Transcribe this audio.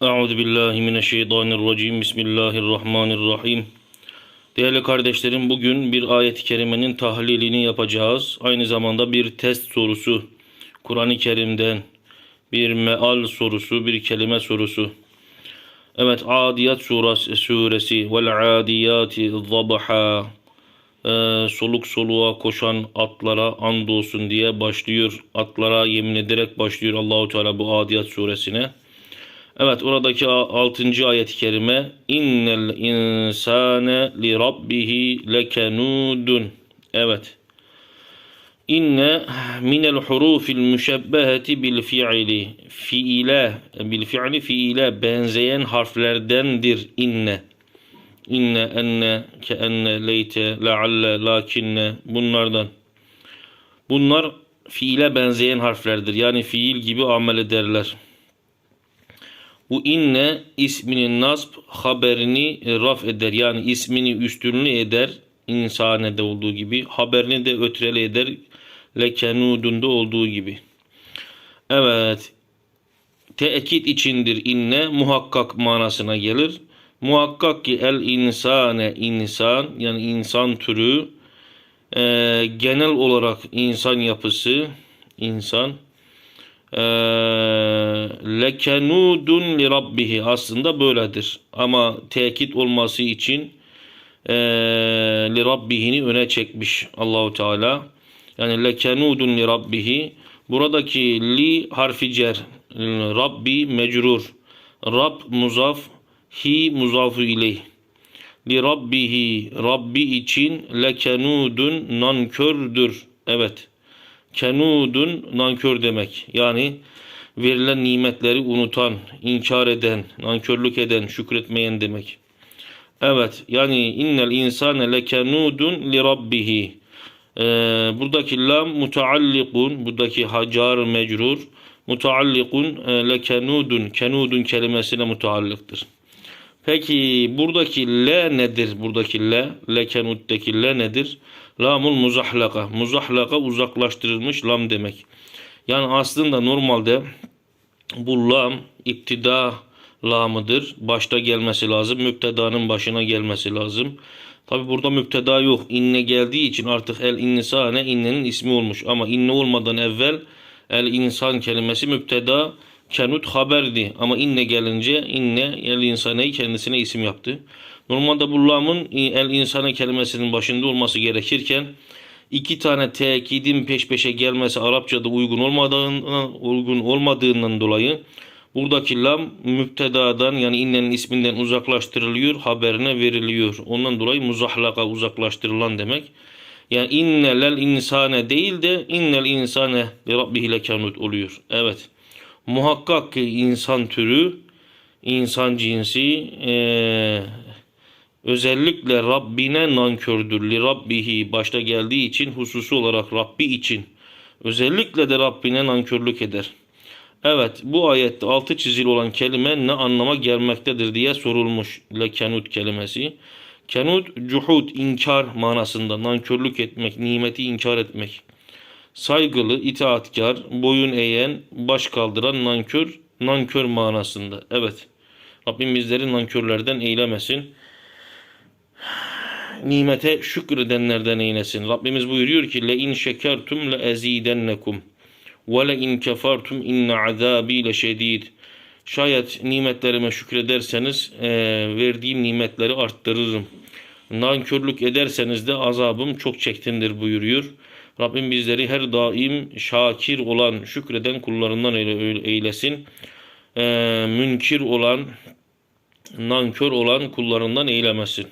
Euzu billahi mineşşeytanirracim. Bismillahirrahmanirrahim. Değerli kardeşlerim bugün bir ayet-i kerimenin tahlilini yapacağız. Aynı zamanda bir test sorusu. Kur'an-ı Kerim'den bir meal sorusu, bir kelime sorusu. Evet, Adiyat suresi, suresi vel adiyati zabha. Ee, soluk soluğa koşan atlara andolsun diye başlıyor. Atlara yemin ederek başlıyor Allahu Teala bu Adiyat suresine. Evet oradaki 6. ayet-i kerime innel insane li rabbihi lekenudun. Evet. İnne minel hurufil müşebbeheti bil fiili. Fiile bil fiili fiile benzeyen harflerdendir inne. İnne enne ke enne leyte lealle lakinne bunlardan. Bunlar fiile benzeyen harflerdir. Yani fiil gibi amel ederler. Bu inne isminin nasb haberini raf eder. Yani ismini üstünlüğü eder. İnsanede olduğu gibi. Haberini de ötreli eder. Lekenudunda olduğu gibi. Evet. Teekit içindir inne muhakkak manasına gelir. Muhakkak ki el insane insan yani insan türü e, genel olarak insan yapısı insan e, lekenudun li rabbihi aslında böyledir. Ama tekit olması için e, li rabbihini öne çekmiş Allahu Teala. Yani lekenudun li rabbihi buradaki li harfi cer Rabbi mecrur Rab muzaf hi muzafu ileyh li rabbihi Rabbi için lekenudun nankördür. Evet. Kenudun nankör demek. Yani verilen nimetleri unutan, inkar eden, nankörlük eden, şükretmeyen demek. Evet yani innel insane lekenudun li rabbihi. Ee, buradaki lam mutaallikun, buradaki hacar mecrur, mutaallikun e, lekenudun, kenudun kelimesine mutaallıktır. Peki buradaki le nedir? Buradaki le, lekenud'deki le nedir? Lamul muzahlaka. Muzahlaka uzaklaştırılmış lam demek. Yani aslında normalde bu lam iptida lamıdır. Başta gelmesi lazım. Müptedanın başına gelmesi lazım. Tabi burada müpteda yok. İnne geldiği için artık el insane innenin ismi olmuş. Ama inne olmadan evvel el insan kelimesi müpteda kenut haberdi. Ama inne gelince inne el insaneyi kendisine isim yaptı. Normalde bu lamın el insane kelimesinin başında olması gerekirken iki tane tekidin peş peşe gelmesi Arapçada uygun olmadığından, uygun olmadığından dolayı buradaki lam müptedadan yani innenin isminden uzaklaştırılıyor, haberine veriliyor. Ondan dolayı muzahlaka uzaklaştırılan demek. Yani innelel insane değil de innel insane li rabbihi lekanut oluyor. Evet. Muhakkak ki insan türü, insan cinsi ee, özellikle Rabbine nankördür. Rabbihi başta geldiği için hususi olarak Rabbi için özellikle de Rabbine nankörlük eder. Evet bu ayette altı çizili olan kelime ne anlama gelmektedir diye sorulmuş lekenut kelimesi. Kenut cuhud inkar manasında nankörlük etmek, nimeti inkar etmek. Saygılı, itaatkar, boyun eğen, baş kaldıran nankör, nankör manasında. Evet. Rabbim bizleri nankörlerden eylemesin nimete şükredenlerden eylesin. Rabbimiz buyuruyor ki le in şekertum le ezidennekum ve le in kefertum inne azabi le şedid. Şayet nimetlerime şükrederseniz e, verdiğim nimetleri arttırırım. Nankörlük ederseniz de azabım çok çektindir buyuruyor. Rabbim bizleri her daim şakir olan, şükreden kullarından eylesin. E, münkir olan, nankör olan kullarından eylemesin.